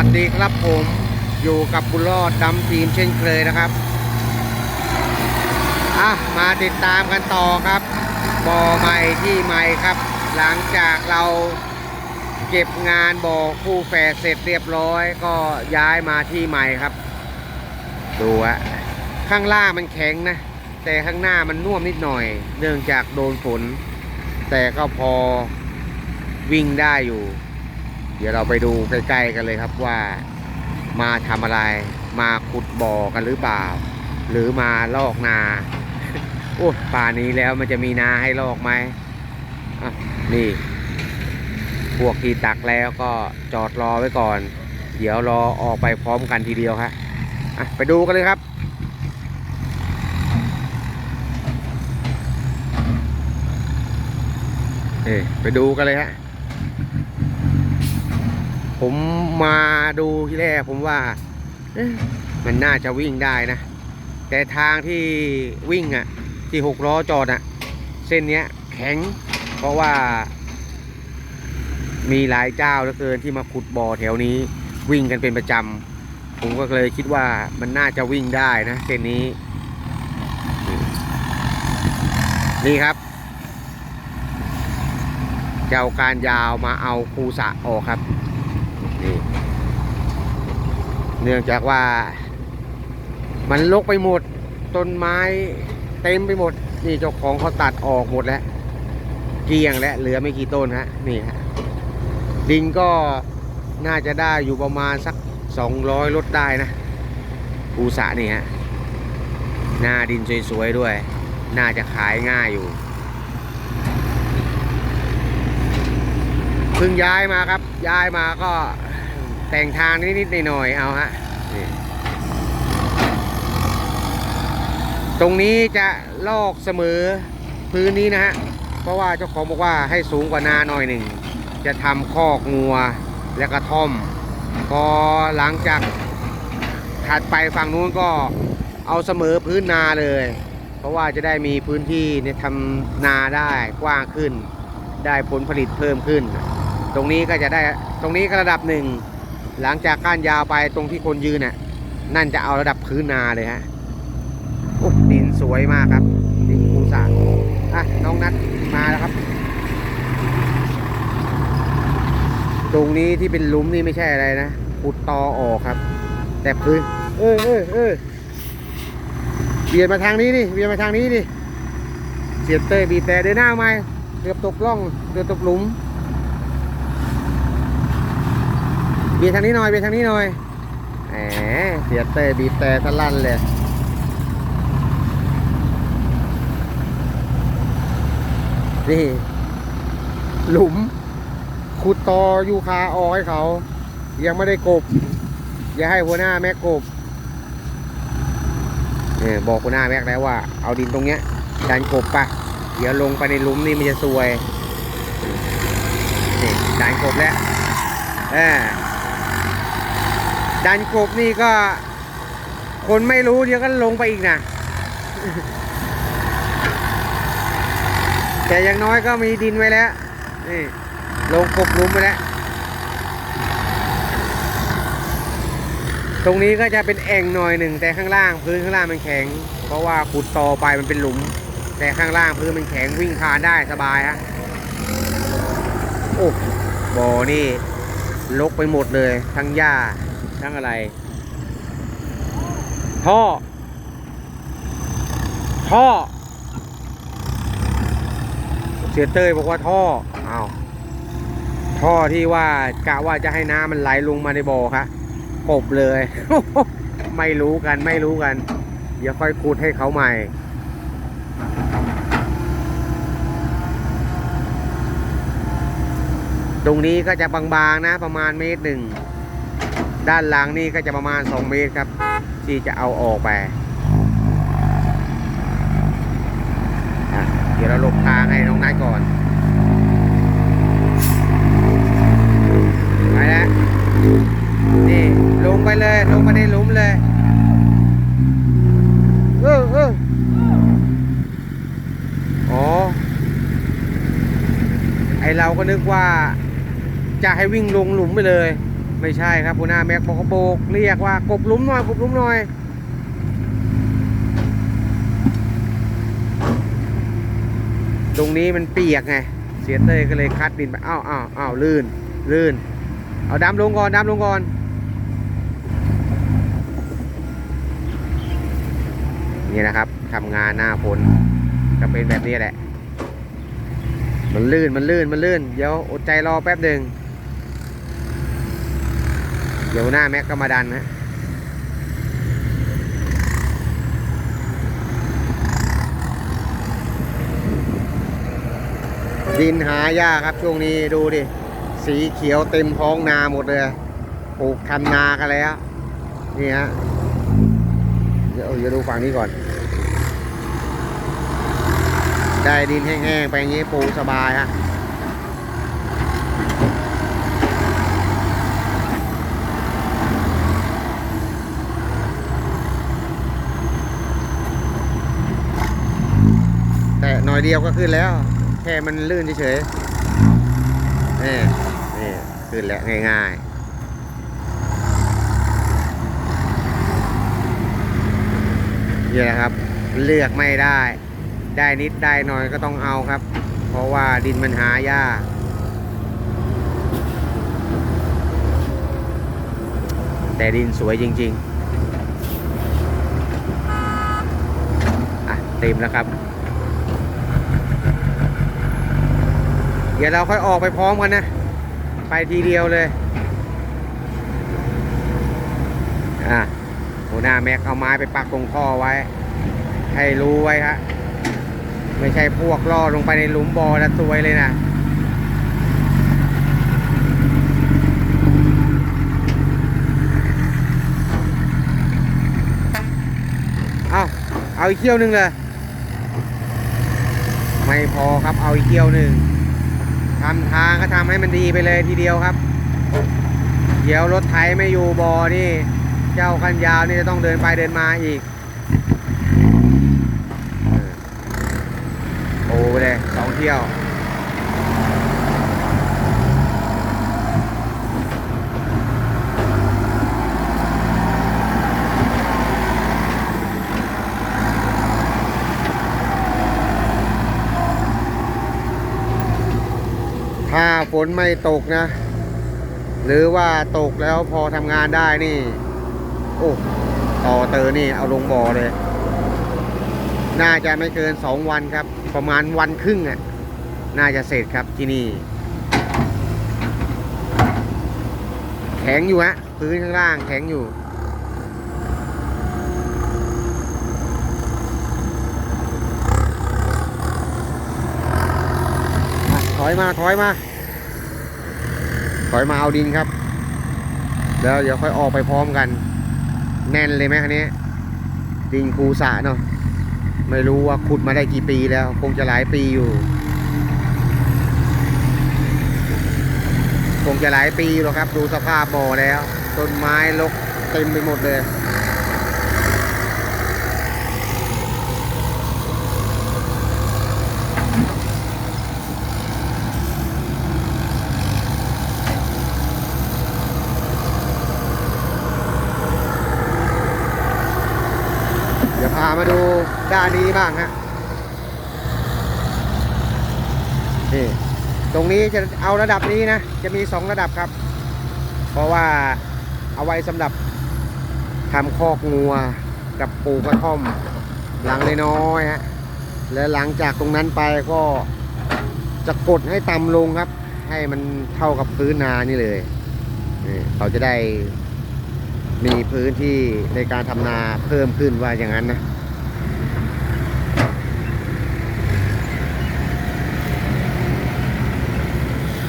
วัสดีครับผมอยู่กับบุญรอดดำทีมเช่นเคยนะครับอะมาติดตามกันต่อครับบ่อใหม่ที่ใหม่ครับ หลังจากเราเก็บงานบ่อคู่แฝดเสร็จเรียบร้อย ก็ย้ายมาที่ใหม่ครับ ดูอะข้างล่างมันแข็งนะ แต่ข้างหน้ามันน่วมนิดหน่อย เนื่องจากโดนฝน แต่ก็พอวิ่งได้อยู่ เดี๋ยวเราไปดูใกล้ๆกันเลยครับว่า มาทำอะไร มาขุดบ่อกันหรือเปล่า หรือมาลอกนาโอ้ป่านี้แล้วมันจะมีนาให้ลอกไหมนี่ พวกที่ตักแล้วก็จอดรอไว้ก่อน เดี๋ยวรอออกไปพร้อมกันทีเดียวครับอะไปดูกันเลยครับเอไปดูกันเลยฮะ ผมมาดูที่แรกผมว่ามันน่าจะวิ่งได้นะ แต่ทางที่วิ่งอะ ที่หกล้อจอดอะ เส้นเนี้ยแข็ง เพราะว่า มีหลายเจ้าเหลือเกินที่มาขุดบ่อแถวนี้ วิ่งกันเป็นประจำผมก็เลยคิดว่ามันน่าจะวิ่งได้นะเส้นนี้ นี่ครับเจ้าการยาวมาเอาคูสะออกครับ นี่เนื่องจากว่า มันลกไปหมด ต้นไม้เต็มไปหมด นี่เจ้าของเขาตัดออกหมดแล้ว เกลี้ยงแล้วเหลือไม่กี่ต้นฮะ นี่ฮะ ดินก็น่าจะได้อยู่ประมาณสักสองร้อยลดได้นะภูสะนี่ฮะ หน้าดินสวยๆด้วย น่าจะขายง่ายอยู่เพิ่งย้ายมาครับ ย้ายมาก็ แต่งทางนิดๆหน่อยๆเอาฮะตรงนี้จะลอกเสมอพื้นนี้นะฮะ เพราะว่าเจ้าของบอกว่าให้สูงกว่านาหน่อยหนึ่ง จะทำคอกงัวและกระท่อม พอหลังจากถัดไปฝั่งนู้นก็เอาเสมอพื้นนาเลย เพราะว่าจะได้มีพื้นที่เนี่ยทำนาได้กว้างขึ้น ได้ผลผลิตเพิ่มขึ้น ตรงนี้ก็จะได้ตรงนี้ก็ระดับหนึ่ง หลังจากก้านยาวไปตรงที่คนยืนน่ะ นั่นจะเอาระดับพื้นนาเลยฮะโอ้ดินสวยมากครับ ดินคูสาอะน้องนัดมาแล้วครับ ตรงนี้ที่เป็นลุมนี่ไม่ใช่อะไรนะขุดตอออกครับ แต่พื้น เออเออเออเบียดมาทางนี้นี่เบียดมาทางนี้นี่เสียบเตยบีแต่เดินหน้าไหมเกือบตกล่องเกือบตกหลุม เบียดทางนี้หน่อยเบียดทางนี้หน่อยแหมเสียเตยบีบแต่สลั่นเลยนี่หลุมขุดตอยูคาออให้เขา ยังไม่ได้กบ อย่าให้หัวหน้าแม็กกบเนี่ยบอกหัวหน้าแม็กแล้วว่า เอาดินตรงเนี้ยดันกบไปเดี๋ยวลงไปในหลุมนี่มันจะซวยนี่ดันกบแล้วเออ ดันกบนี่ก็ คนไม่รู้เดี๋ยวก็ลงไปอีกนะแต่อย่างน้อยก็มีดินไว้แล้วนี่ลงกบลุมไปแล้ว ตรงนี้ก็จะเป็นแอ่งหน่อยหนึ่งแต่ข้างล่างพื้นข้างล่างมันแข็ง เพราะว่าขุดต่อไปมันเป็นหลุม แต่ข้างล่างพื้นมันแข็งวิ่งผ่านได้สบายฮะโอ้บ่อนี่ลกไปหมดเลยทั้งหญ้า ทั้งอะไร ท่อ ท่อ เสียเต้ยบอกว่าท่ออ้าวท่อที่ว่ากะว่าจะให้น้ำมันไหลลงมาในบ่อครับกบเลย ไม่รู้กันไม่รู้กัน เดี๋ยวค่อยขุดให้เขาใหม่ตรงนี้ก็จะบางๆนะประมาณเมตรหนึ่ง ด้านหลังนี่ก็จะประมาณ 2 เมตรครับ ที่จะเอาออกไปเดี๋ยวเราลบทางให้น้องนายก่อนไปแล้วนี่ลงไปเลยลงไปในหลุมเลยเออเอออ๋อไอเราก็นึกว่าจะให้วิ่งลงหลุมไปเลย ไม่ใช่ครับหัวหน้าแม็กบอกว่าโบกเรียกว่ากบลุมหน่อยกบลุมหน่อยตรงนี้มันเปียกไง เสียเต้ยก็เลยคัดดินไปอ้าวอ้าวอ้าวลื่น ลื่น เอาดำลงก่อนดำลงก่อนนี่นะครับทำงานหน้าฝนก็เป็นแบบนี้แหละ มันลื่นมันลื่นมันลื่น เดี๋ยวอดใจรอแป๊บหนึ่ง ดี๋ยวหน้าแม็กก็มาดันนะดินหายากครับช่วงนี้ดูดิ สีเขียวเต็มท้องนาหมดเลยปลูกทำนากันแล้วนี่ฮะเดี๋ยวเดี๋ยวดูฝั่งนี้ก่อน ได้ดินแห้งๆไปอย่างนี้ปลูกสบายฮะ แต่หน่ อยเดียวก็ขึ้นแล้ว แค่มันลื่นเฉยๆนี่นี่ขึ้นแล้วง่ายๆนี่แหละครับ เลือกไม่ได้ ได้นิดได้หน่อยก็ต้องเอาครับ เพราะว่าดินมันหายากแต่ดินสวยจริงๆ อะเต็มแล้วครับ เดี๋ยวเราค่อยออกไปพร้อมกันนะ ไปทีเดียวเลย อะหัวหน้าแม็กเอาไม้ไปปักตรงท่อไว้ ให้รู้ไว้ฮะ ไม่ใช่พวกล่อลงไปในหลุมบอแล้วซวยเลยนะเอาเอาอีกเที่ยวหนึ่งเลย ไม่พอครับเอาอีกเที่ยวหนึ่ง ทำทางก็ทำให้มันดีไปเลยทีเดียวครับ เดี๋ยวรถไถไม่อยู่บอนี่ เจ้าคันยาวนี่จะต้องเดินไปเดินมาอีกโอ้ไปเลยสองเที่ยว ถ้า ฝนไม่ตกนะ หรือว่าตกแล้วพอทำงานได้นี่ โอ้ต่อเตอนี่เอาลงบ่อเลย น่าจะไม่เกินสองวันครับ ประมาณวันครึ่งอะ น่าจะเสร็จครับที่นี่ แข็งอยู่ฮะพื้นข้างล่างแข็งอยู่ถอยมา ถอยมา ถอยมาเอาดินครับ แล้วเดี๋ยวค่อยออกไปพร้อมกัน แน่นเลยไหมคันนี้ ดินคูสะเนาะไม่รู้ว่าขุดมาได้กี่ปีแล้ว คงจะหลายปีอยู่ คงจะหลายปีอยู่หรอกครับ ดูสภาพบ่อแล้ว ต้นไม้รกเต็มไปหมดเลย เดี๋ยวพามา ด้านนี้บ้างฮะนี่ตรงนี้จะเอาระดับนี้นะ จะมีสองระดับครับ เพราะว่าเอาไว้สำหรับทำคอกงัวกับปูกระท่อมหลังเล่น้อยฮะแล้วหลังจากตรงนั้นไปก็จะกดให้ต่ำลงครับ ให้มันเท่ากับพื้นนานี่เลยนี่เขาจะได้มีพื้นที่ในการทำนาเพิ่มขึ้นว่าอย่างนั้นนะ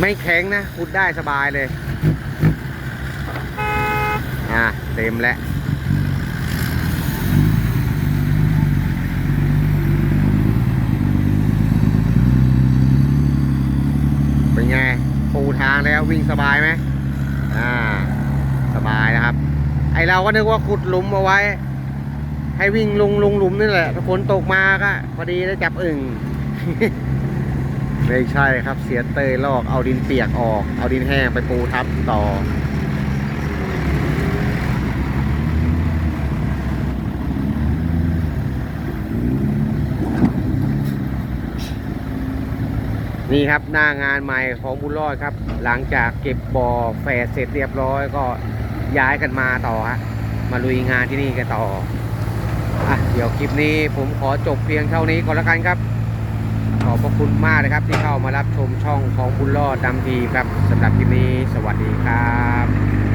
ไม่แข็งนะขุดได้สบายเลย อะ เต็มแล้วเป็นไงปูทางแล้ววิ่งสบายไหมอ่า สบายนะครับ ไอเราก็นึกว่าขุดหลุมเอาไว้ ให้วิ่งลงลงหลุมนี่แหละถ้าฝนตกมาก็พอดีได้จับอึ่ง ไม่ใช่ครับเสียเตยลอกเอาดินเปียกออก เอาดินแห้งไปปูทับต่อ นี่ครับหน้างานใหม่ของบุญรอดครับ หลังจากเก็บบ่อแฝดเสร็จเรียบร้อยก็ย้ายกันมาต่อฮะมาลุยงานที่นี่กันต่ออะเดี๋ยวคลิปนี้ผมขอจบเพียงเท่านี้ก่อนละกันครับ ขอบพระคุณมากนะครับ ที่เข้ามารับชมช่องของบุญรอดดำทีครับสำหรับที่นี้สวัสดีครับ